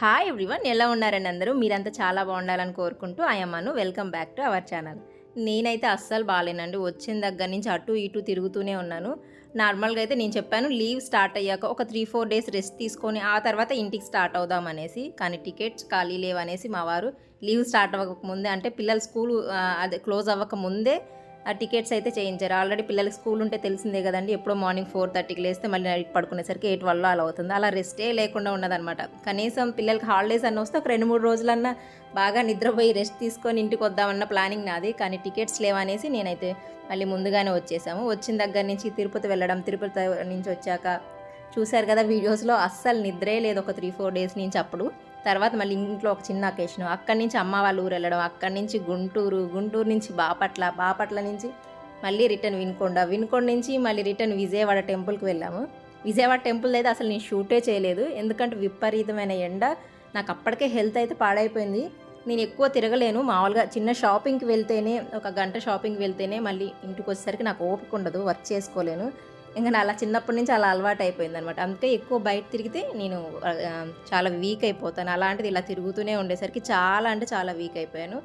Hi everyone ఎలా ఉన్నారండి అందరూ? మీరంతా చాలా బాగుండాలని కోరుకుంటూ అయ్యమ్మను welcome back to our channel నేనైతే అస్సలు బాగాలేనండి వచ్చిన దగ్గర నుంచి అటు ఇటు తిరుగుతూనే ఉన్నాను. నార్మల్గా అయితే నేను చెప్పాను లీవ్ స్టార్ట్ అయ్యాక ఒక త్రీ ఫోర్ డేస్ రెస్ట్ తీసుకొని ఆ తర్వాత ఇంటికి స్టార్ట్ అవుదాం అనేసి. కానీ టికెట్స్ ఖాళీ లేవనేసి మా వారు లీవ్ స్టార్ట్ అవ్వక ముందే అంటే పిల్లల స్కూల్ అదే క్లోజ్ అవ్వక ముందే ఆ టికెట్స్ అయితే చేయించారు. ఆల్రెడీ పిల్లలకి స్కూల్ ఉంటే తెలిసిందే కదండి. ఎప్పుడో మార్నింగ్ ఫోర్ థర్టీకి లేస్తే మళ్ళీ నైట్ పడుకునేసరికి ఎయిట్ వల్ల అలా అవుతుంది. అలా రెస్టే లేకుండా ఉన్నదనమాట కనీసం పిల్లలకి హాలిడేస్ అన్న వస్తే ఒక రెండు మూడు రోజులన్నా బాగా నిద్రపోయి రెస్ట్ తీసుకొని ఇంటికి వద్దామన్న ప్లానింగ్ నాది. కానీ టికెట్స్ లేవనేసి నేనైతే మళ్ళీ ముందుగానే వచ్చేసాము. వచ్చిన దగ్గర నుంచి తిరుపతి వెళ్ళడం తిరుపతి నుంచి వచ్చాక చూశారు కదా వీడియోస్లో అస్సలు నిద్రే లేదు ఒక త్రీ ఫోర్ డేస్ నుంచి అప్పుడు. తర్వాత మళ్ళీ ఇంట్లో ఒక చిన్న అకేషన్. అక్కడి నుంచి అమ్మ వాళ్ళ ఊరు వెళ్ళడం అక్కడి నుంచి గుంటూరు గుంటూరు నుంచి బాపట్ల బాపట్ల నుంచి మళ్ళీ రిటర్న్ వినుకొండ వినుకొండ నుంచి మళ్ళీ రిటర్న్ విజయవాడ టెంపుల్కి వెళ్ళాము. విజయవాడ టెంపుల్ అయితే అసలు నేను షూటే చేయలేదు. ఎందుకంటే విపరీతమైన ఎండ నాకు అప్పటికే హెల్త్ అయితే పాడైపోయింది. నేను ఎక్కువ తిరగలేను. మామూలుగా చిన్న షాపింగ్కి వెళ్తేనే ఒక గంట షాపింగ్కి వెళ్తేనే మళ్ళీ ఇంటికి వచ్చేసరికి నాకు ఓపిక ఉండదు వర్క్ చేసుకోలేను. ఇంకా నా అలా చిన్నప్పటి నుంచి అలా అలవాటు అయిపోయింది అనమాట అందుకే ఎక్కువ బయట తిరిగితే నేను చాలా వీక్ అయిపోతాను. అలాంటిది ఇలా తిరుగుతూనే ఉండేసరికి చాలా అంటే చాలా వీక్ అయిపోయాను.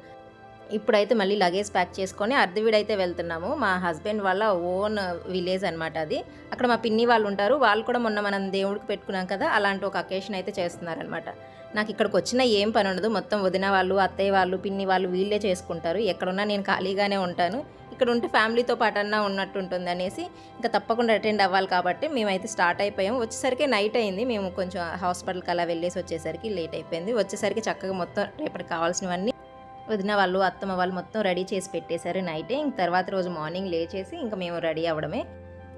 ఇప్పుడైతే మళ్ళీ లగేజ్ ప్యాక్ చేసుకొని అర్ధవీడైతే వెళ్తున్నాము. మా హస్బెండ్ వాళ్ళ ఓన్ విలేజ్ అనమాట అది. అక్కడ మా పిన్ని వాళ్ళు ఉంటారు. వాళ్ళు కూడా మొన్న మనం దేవుడికి పెట్టుకున్నాం కదా అలాంటి ఒక అకేషన్ అయితే చేస్తున్నారనమాట నాకు ఇక్కడికి వచ్చిన ఏం పని ఉండదు. మొత్తం వదిన వాళ్ళు అత్తయ్య వాళ్ళు పిన్ని వాళ్ళు వీళ్ళే చేసుకుంటారు. ఎక్కడున్నా నేను ఖాళీగానే ఉంటాను. ఇక్కడ ఉంటే ఫ్యామిలీతో పాటన్నా ఉన్నట్టు ఉంటుంది అనేసి ఇంకా తప్పకుండా అటెండ్ అవ్వాలి కాబట్టి మేమైతే స్టార్ట్ అయిపోయాము. వచ్చేసరికి నైట్ అయింది. మేము కొంచెం హాస్పిటల్కి అలా వెళ్ళేసి వచ్చేసరికి లేట్ అయిపోయింది. వచ్చేసరికి చక్కగా మొత్తం రేపటికి కావాల్సినవన్నీ వదిన వాళ్ళు అత్తమ్మ వాళ్ళు మొత్తం రెడీ చేసి పెట్టేశారు నైటే. ఇంక తర్వాత రోజు మార్నింగ్ లేచేసి ఇంకా మేము రెడీ అవ్వడమే.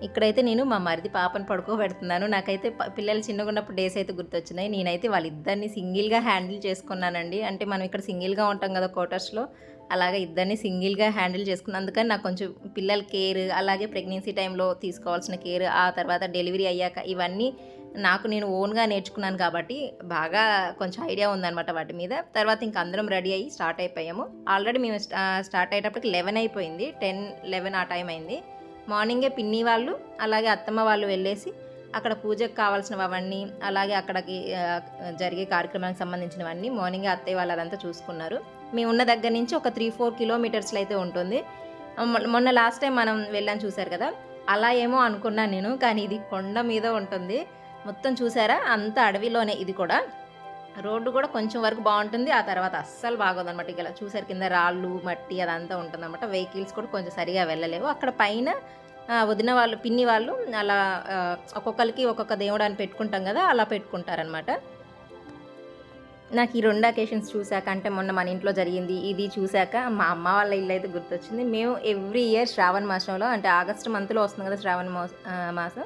ఇక్కడైతే నేను మా మరిది పాపను పడుకోబెడుతున్నాను. నాకైతే పిల్లలు చిన్నగా ఉన్నప్పుడు డేస్ అయితే గుర్తొచ్చినాయి. నేనైతే వాళ్ళిద్దరిని సింగిల్గా హ్యాండిల్ చేసుకున్నానండి. అంటే మనం ఇక్కడ సింగిల్గా ఉంటాం కదా క్వార్టర్స్లో అలాగే ఇద్దరిని సింగిల్గా హ్యాండిల్ చేసుకున్నాను. అందుకని నాకు కొంచెం పిల్లల కేర్ అలాగే ప్రెగ్నెన్సీ టైంలో తీసుకోవాల్సిన కేర్ ఆ తర్వాత డెలివరీ అయ్యాక ఇవన్నీ నాకు నేను ఓన్గా నేర్చుకున్నాను కాబట్టి బాగా కొంచెం ఐడియా ఉందన్నమాట వాటి మీద. తర్వాత ఇంక అందరం రెడీ అయ్యి స్టార్ట్ అయిపోయాము. ఆల్రెడీ మేము స్టార్ట్ అయ్యేటప్పటికి లెవెన్ అయిపోయింది. టెన్ లెవెన్ ఆ టైం అయింది. మార్నింగే పిన్ని వాళ్ళు అలాగే అత్తమ్మ వాళ్ళు వెళ్ళేసి అక్కడ పూజకు కావాల్సినవి అవన్నీ అలాగే అక్కడికి జరిగే కార్యక్రమానికి సంబంధించినవన్నీ మార్నింగే అత్తయ్య వాళ్ళు అదంతా చూసుకున్నారు. మేము ఉన్న దగ్గర నుంచి ఒక త్రీ ఫోర్ కిలోమీటర్స్లో అయితే ఉంటుంది. మొన్న లాస్ట్ టైం మనం వెళ్ళాను చూశారు కదా? అలా ఏమో అనుకున్నాను నేను కానీ ఇది కొండ మీద ఉంటుంది. మొత్తం చూసారా? అంత అడవిలోనే ఇది కూడా. రోడ్డు కూడా కొంచెం వరకు బాగుంటుంది. ఆ తర్వాత అస్సలు బాగోదన్నమాట ఇక చూసారు కింద రాళ్ళు మట్టి అదంతా ఉంటుందన్నమాట. వెహికల్స్ కూడా కొంచెం సరిగా వెళ్ళలేవు. అక్కడ పైన వదిన వాళ్ళు పిన్ని వాళ్ళు అలా ఒక్కొక్కరికి ఒక్కొక్క దేవుడు అని పెట్టుకుంటాం కదా అలా పెట్టుకుంటారనమాట నాకు ఈ రెండు అకేషన్స్ చూశాక అంటే మొన్న మన ఇంట్లో జరిగింది ఇది చూశాక మా అమ్మ వాళ్ళ ఇల్లు అయితే గుర్తొచ్చింది. మేము ఎవ్రీ ఇయర్ శ్రావణ మాసంలో అంటే ఆగస్టు మంత్లో వస్తుంది కదా శ్రావణ మాస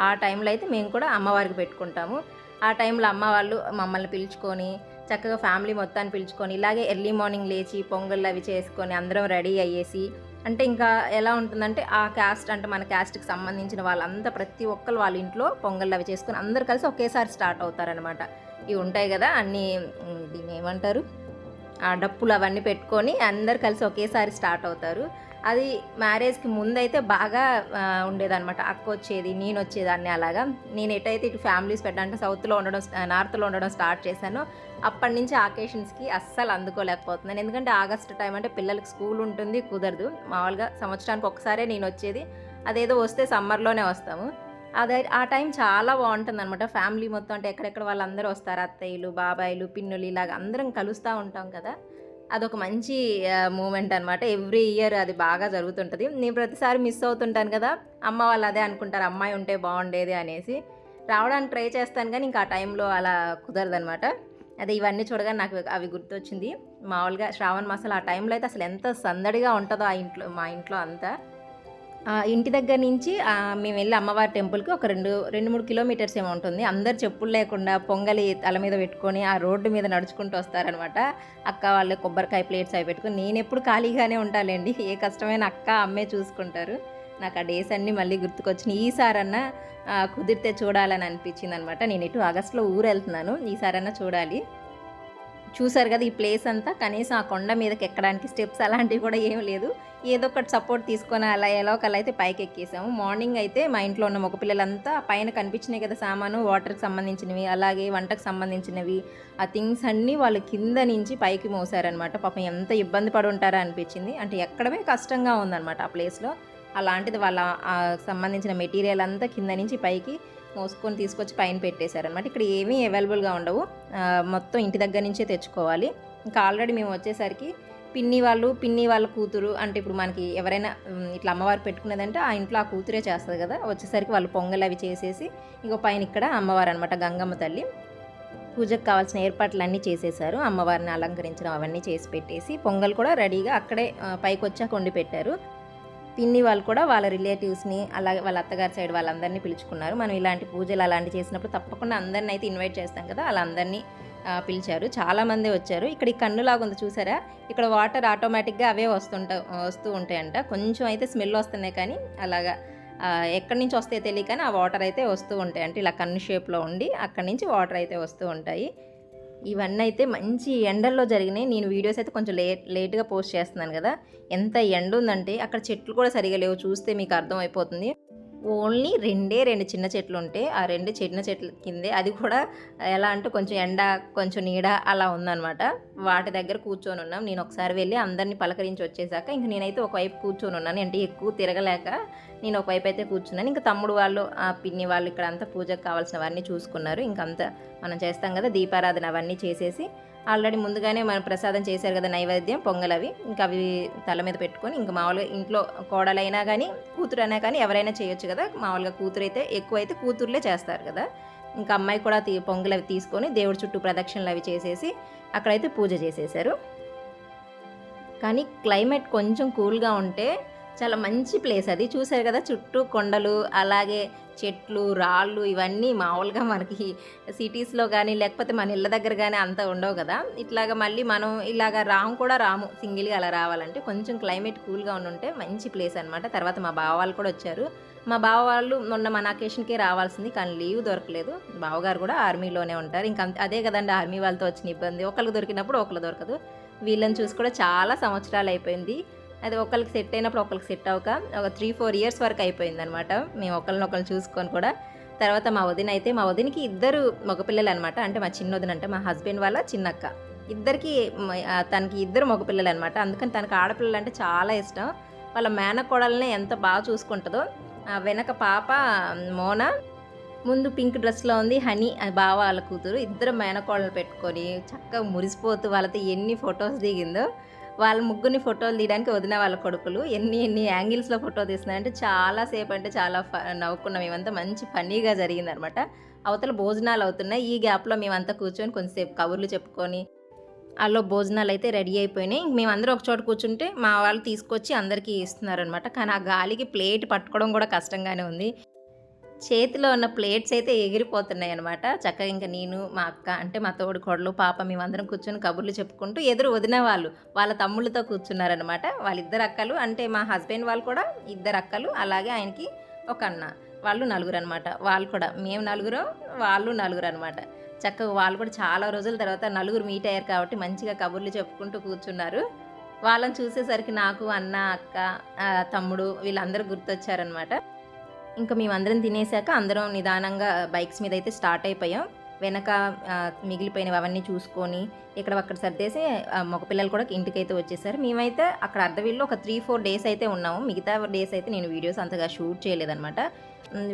ఆ, టైంలో అయితే మేము కూడా అమ్మవారికి పెట్టుకుంటాము. ఆ టైంలో అమ్మ వాళ్ళు మమ్మల్ని పిలుచుకొని చక్కగా ఫ్యామిలీ మొత్తాన్ని పిలుచుకొని ఇలాగే ఎర్లీ మార్నింగ్ లేచి పొంగళ్ళు అవి చేసుకొని అందరం రెడీ అయ్యేసి అంటే ఇంకా ఎలా ఉంటుందంటే ఆ క్యాస్ట్ అంటే మన క్యాస్ట్కి సంబంధించిన వాళ్ళంతా ప్రతి ఒక్కరు వాళ్ళ ఇంట్లో పొంగళ్ళు అవి చేసుకొని అందరు కలిసి ఒకేసారి స్టార్ట్ అవుతారనమాట ఇవి ఉంటాయి కదా అన్నీ దీన్ని ఏమంటారు? ఆ డప్పులు అవన్నీ పెట్టుకొని అందరు కలిసి ఒకేసారి స్టార్ట్ అవుతారు. అది మ్యారేజ్కి ముందైతే బాగా ఉండేదన్నమాట. అక్క వచ్చేది నేను వచ్చేదాన్ని అలాగా. నేను ఎటైతే ఇటు ఫ్యామిలీస్ పెట్టాలంటే సౌత్లో ఉండడం నార్త్లో ఉండడం స్టార్ట్ చేశానో అప్పటి నుంచి ఆకేషన్స్కి అస్సలు అందుకోలేకపోతున్నాను. ఎందుకంటే ఆగస్ట్ టైం అంటే పిల్లలకి స్కూల్ ఉంటుంది కుదరదు. మామూలుగా సంవత్సరానికి ఒకసారే నేను వచ్చేది. అదేదో వస్తే సమ్మర్లోనే వస్తాము. అదే ఆ టైం చాలా బాగుంటుంది అనమాట ఫ్యామిలీ మొత్తం అంటే ఎక్కడెక్కడ వాళ్ళందరూ వస్తారు అత్తయ్యలు బాబాయిలు పిన్నులు ఇలాగ అందరం కలుస్తూ ఉంటాం కదా. అదొక మంచి మూమెంట్ అనమాట ఎవ్రీ ఇయర్ అది బాగా జరుగుతుంటుంది. నేను ప్రతిసారి మిస్ అవుతుంటాను కదా అమ్మ వాళ్ళు అదే అనుకుంటారు అమ్మాయి ఉంటే బాగుండేది అనేసి. రావడానికి ట్రై చేస్తాను కానీ ఇంకా ఆ టైంలో అలా కుదరదనమాట అదే ఇవన్నీ చూడగానే నాకు అవి గుర్తొచ్చింది. మామూలుగా శ్రావణ మాసాలు ఆ టైంలో అయితే అసలు ఎంత సందడిగా ఉంటుందో ఆ ఇంట్లో మా ఇంట్లో అంతా. ఇంటి దగ్గర నుంచి మేము వెళ్ళి అమ్మవారి టెంపుల్కి ఒక రెండు రెండు మూడు కిలోమీటర్స్ ఏమో ఉంటుంది. అందరు చెప్పులు లేకుండా పొంగలి తల మీద పెట్టుకొని ఆ రోడ్డు మీద నడుచుకుంటూ వస్తారనమాట. అక్క వాళ్ళు కొబ్బరికాయ ప్లేట్స్ అవి పెట్టుకొని. నేను ఎప్పుడు ఖాళీగానే ఉంటాలేండి. ఏ కష్టమైన అక్క అమ్మే చూసుకుంటారు. నాకు ఆ డేస్ అన్నీ మళ్ళీ గుర్తుకొచ్చినాయి. ఈసారన్నా కుదిరితే చూడాలని అనిపించింది అనమాట నేను ఇటు ఆగస్టులో ఊరు వెళ్తున్నాను. ఈసారన్నా చూడాలి. చూసారు కదా ఈ ప్లేస్ అంతా. కనీసం ఆ కొండ మీదకి ఎక్కడానికి స్టెప్స్ అలాంటివి కూడా ఏం లేదు. ఏదో ఒకటి సపోర్ట్ తీసుకొని అలా ఎలా ఒకలా అయితే పైకి ఎక్కేసాము. మార్నింగ్ అయితే మా ఇంట్లో ఉన్న మగపిల్లలంతా పైన కనిపించినాయి కదా సామాను వాటర్కి సంబంధించినవి అలాగే వంటకు సంబంధించినవి. ఆ థింగ్స్ అన్నీ వాళ్ళు కింద నుంచి పైకి మోసారనమాట పాపం ఎంత ఇబ్బంది పడి ఉంటారా అనిపించింది. అంటే ఎక్కడమే కష్టంగా ఉందన్నమాట ఆ ప్లేస్లో అలాంటిది వాళ్ళ సంబంధించిన మెటీరియల్ అంతా కింద నుంచి పైకి మోసుకొని తీసుకొచ్చి పైన పెట్టేశారనమాట ఇక్కడ ఏమీ అవైలబుల్గా ఉండవు. మొత్తం ఇంటి దగ్గర నుంచే తెచ్చుకోవాలి. ఇంకా ఆల్రెడీ మేము వచ్చేసరికి పిన్ని వాళ్ళు పిన్ని వాళ్ళ కూతురు అంటే ఇప్పుడు మనకి ఎవరైనా ఇట్లా అమ్మవారు పెట్టుకున్నదంటే ఆ ఇంట్లో ఆ కూతురే చేస్తుంది కదా. వచ్చేసరికి వాళ్ళు పొంగల్ అవి చేసేసి ఇంకో పైన ఇక్కడ అమ్మవారు అనమాట గంగమ్మ తల్లి. పూజకు కావాల్సిన ఏర్పాట్లు అన్నీ చేసేసారు. అమ్మవారిని అలంకరించడం అవన్నీ చేసి పెట్టేసి పొంగల్ కూడా రెడీగా అక్కడే పైకి వచ్చాక వండి పెట్టారు. పిన్ని వాళ్ళు కూడా వాళ్ళ రిలేటివ్స్ని అలాగే వాళ్ళ అత్తగారి సైడ్ వాళ్ళందరినీ పిలుచుకున్నారు. మనం ఇలాంటి పూజలు అలాంటివి చేసినప్పుడు తప్పకుండా అందరిని అయితే ఇన్వైట్ చేస్తాం కదా. వాళ్ళందరినీ పిలిచారు. చాలామంది వచ్చారు. ఇక్కడ ఈ కన్నులాగా ఉంది చూసారా? ఇక్కడ వాటర్ ఆటోమేటిక్గా అవే వస్తుంటా వస్తూ ఉంటాయంట. కొంచెం అయితే స్మెల్ వస్తున్నాయి కానీ అలాగా ఎక్కడి నుంచి వస్తాయో తెలియక ఆ వాటర్ అయితే వస్తూ ఉంటాయి. అంటే ఇలా కన్ను షేప్లో ఉండి అక్కడి నుంచి వాటర్ అయితే వస్తూ ఉంటాయి. ఇవన్నీ అయితే మంచి ఎండల్లో జరిగినాయి. నేను వీడియోస్ అయితే కొంచెం లేట్ లేట్గా పోస్ట్ చేస్తున్నాను కదా. ఎంత ఎండ ఉందంటే అక్కడ చెట్లు కూడా సరిగా లేవు. చూస్తే మీకు అర్థమైపోతుంది ఓన్లీ రెండే రెండు చిన్న చెట్లు ఉంటే ఆ రెండు చిన్న చెట్ల కిందే అది కూడా ఎలా అంటే కొంచెం ఎండ కొంచెం నీడ అలా ఉందన్నమాట. వాటి దగ్గర కూర్చొని ఉన్నాం. నేను ఒకసారి వెళ్ళి అందరినీ పలకరించి వచ్చేసాక ఇంక నేనైతే ఒకవైపు కూర్చొని ఉన్నాను. అంటే ఎక్కువ తిరగలేక నేను ఒకవైపు అయితే కూర్చున్నాను. ఇంకా తమ్ముడు వాళ్ళు ఆ పిన్ని వాళ్ళు ఇక్కడ అంతా పూజకు కావాల్సినవన్నీ చూసుకున్నారు. ఇంకంతా మనం చేస్తాం కదా దీపారాధన అవన్నీ చేసేసి ఆల్రెడీ ముందుగానే మనం ప్రసాదం చేశారు కదా నైవేద్యం పొంగల్ అవి. ఇంకా అవి తల మీద పెట్టుకొని ఇంకా మామూలుగా ఇంట్లో కోడలైనా కానీ కూతురు అయినా కానీ ఎవరైనా చేయొచ్చు కదా. మామూలుగా కూతురు అయితే ఎక్కువ అయితే కూతుర్లే చేస్తారు కదా. ఇంకా అమ్మాయి కూడా తీ పొంగల్ అవి తీసుకొని దేవుడి చుట్టూ ప్రదక్షిణలు అవి చేసేసి అక్కడైతే పూజ చేసేసారు కానీ క్లైమేట్ కొంచెం కూల్గా ఉంటే చాలా మంచి ప్లేస్ అది. చూసారు కదా చుట్టూ కొండలు అలాగే చెట్లు రాళ్ళు ఇవన్నీ మామూలుగా మనకి సిటీస్లో కానీ లేకపోతే మన ఇళ్ళ దగ్గర కానీ అంత ఉండవు కదా. ఇట్లాగా మళ్ళీ మనం ఇలాగ రాము కూడా రాము సింగిల్గా అలా రావాలంటే కొంచెం క్లైమేట్ కూల్గా ఉంటే మంచి ప్లేస్ అనమాట తర్వాత మా బావ వాళ్ళు కూడా వచ్చారు. మా బావ వాళ్ళు మొన్న మన అకేషన్కే రావాల్సింది కానీ లీవ్ దొరకలేదు. బావగారు కూడా ఆర్మీలోనే ఉంటారు. ఇంకా అదే కదండి ఆర్మీ వాళ్ళతో వచ్చిన ఇబ్బంది. ఒకరికి దొరికినప్పుడు ఒకరు దొరకదు. వీళ్ళని చూసి కూడా చాలా సంవత్సరాలు అయిపోయింది. అది ఒకరికి సెట్ అయినప్పుడు ఒకరికి సెట్ అవ్వక ఒక త్రీ ఫోర్ ఇయర్స్ వరకు అయిపోయింది అనమాట మేము ఒకరినొకరు చూసుకొని కూడా. తర్వాత మా వదిన అయితే మా వదినకి ఇద్దరు మగపిల్లలు అనమాట అంటే మా చిన్న వదిన అంటే మా హస్బెండ్ వాళ్ళ చిన్నక్క. ఇద్దరికి తనకి ఇద్దరు మగపిల్లలు అనమాట అందుకని తనకి ఆడపిల్లలు అంటే చాలా ఇష్టం. వాళ్ళ మేనకోడల్ని ఎంత బాగా చూసుకుంటుందో ఆ వెనక పాప మోన ముందు పింక్ డ్రెస్లో ఉంది హనీ బావ వాళ్ళ కూతురు. ఇద్దరు మేనకోడలు పెట్టుకొని చక్కగా మురిసిపోతూ వాళ్ళతో ఎన్ని ఫొటోస్ దిగిందో వాళ్ళ ముగ్గురిని ఫోటోలు తీయడానికి వదిన వాళ్ళ కొడుకులు. ఎన్ని ఎన్ని యాంగిల్స్లో ఫోటో తీస్తున్నారంటే చాలా సేపు అంటే చాలా ఫ నవ్వుకున్నాం. మేమంతా మంచి ఫన్నీగా జరిగిందనమాట. అవతల భోజనాలు అవుతున్నాయి. ఈ గ్యాప్లో మేమంతా కూర్చొని కొంచెంసేపు కబుర్లు చెప్పుకొని అలో భోజనాలు అయితే రెడీ అయిపోయినాయి. ఇంక మేమందరం ఒక చోట కూర్చుంటే మా వాళ్ళు తీసుకొచ్చి అందరికీ ఇస్తున్నారనమాట. కానీ ఆ గాలికి ప్లేట్ పట్టుకోవడం కూడా కష్టంగానే ఉంది. చేతిలో ఉన్న ప్లేట్స్ అయితే ఎగిరిపోతున్నాయి అనమాట చక్కగా ఇంకా నేను మా అక్క అంటే మా తోడు కొడలు పాప మేమందరం కూర్చొని కబుర్లు చెప్పుకుంటూ ఎదురు వదిన వాళ్ళు వాళ్ళ తమ్ముళ్ళతో కూర్చున్నారనమాట వాళ్ళిద్దరు అక్కలు అంటే మా హస్బెండ్ వాళ్ళు కూడా ఇద్దరు అక్కలు అలాగే ఆయనకి ఒక అన్న. వాళ్ళు నలుగురు అనమాట వాళ్ళు కూడా మేము నలుగురు వాళ్ళు నలుగురు అనమాట చక్కగా వాళ్ళు కూడా చాలా రోజుల తర్వాత నలుగురు మీట్ అయ్యారు కాబట్టి మంచిగా కబుర్లు చెప్పుకుంటూ కూర్చున్నారు. వాళ్ళని చూసేసరికి నాకు అన్న అక్క తమ్ముడు వీళ్ళందరూ గుర్తొచ్చారనమాట ఇంకా మేమందరం తినేసాక అందరం నిదానంగా బైక్స్ మీద అయితే స్టార్ట్ అయిపోయాం. వెనక మిగిలిపోయినవి అవన్నీ చూసుకొని ఇక్కడ అక్కడ సర్దేసి మగపిల్లలు కూడా ఇంటికైతే వచ్చేసారు. మేమైతే అక్కడ అర్ధవీల్లో ఒక త్రీ ఫోర్ డేస్ అయితే ఉన్నాము. మిగతా డేస్ అయితే నేను వీడియోస్ అంతగా షూట్ చేయలేదన్నమాట.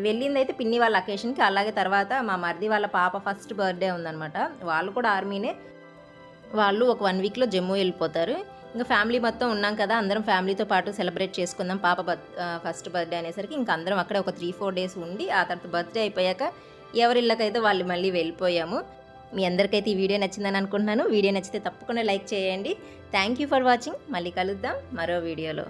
వెళ్ళింది అయితే పిన్ని వాళ్ళ అకేషన్కి అలాగే తర్వాత మా మరిది వాళ్ళ పాప ఫస్ట్ బర్త్డే ఉందన్నమాట. వాళ్ళు కూడా ఆర్మీనే వాళ్ళు ఒక వన్ వీక్లో జమ్మూ వెళ్ళిపోతారు. ఇంకా ఫ్యామిలీ మొత్తం ఉన్నాం కదా అందరం ఫ్యామిలీతో పాటు సెలబ్రేట్ చేసుకుందాం. పాప బర్త్ ఫస్ట్ బర్త్డే అనేసరికి ఇంకా అందరం అక్కడ ఒక త్రీ ఫోర్ డేస్ ఉండి ఆ తర్వాత బర్త్డే అయిపోయాక ఎవరిళ్ళకైతే వాళ్ళు మళ్ళీ వెళ్ళిపోయాము. మీ అందరికైతే ఈ వీడియో నచ్చిందని అనుకుంటున్నాను. వీడియో నచ్చితే తప్పకుండా లైక్ చేయండి. థ్యాంక్ యూ ఫర్ వాచింగ్ మళ్ళీ కలుద్దాం మరో వీడియోలో.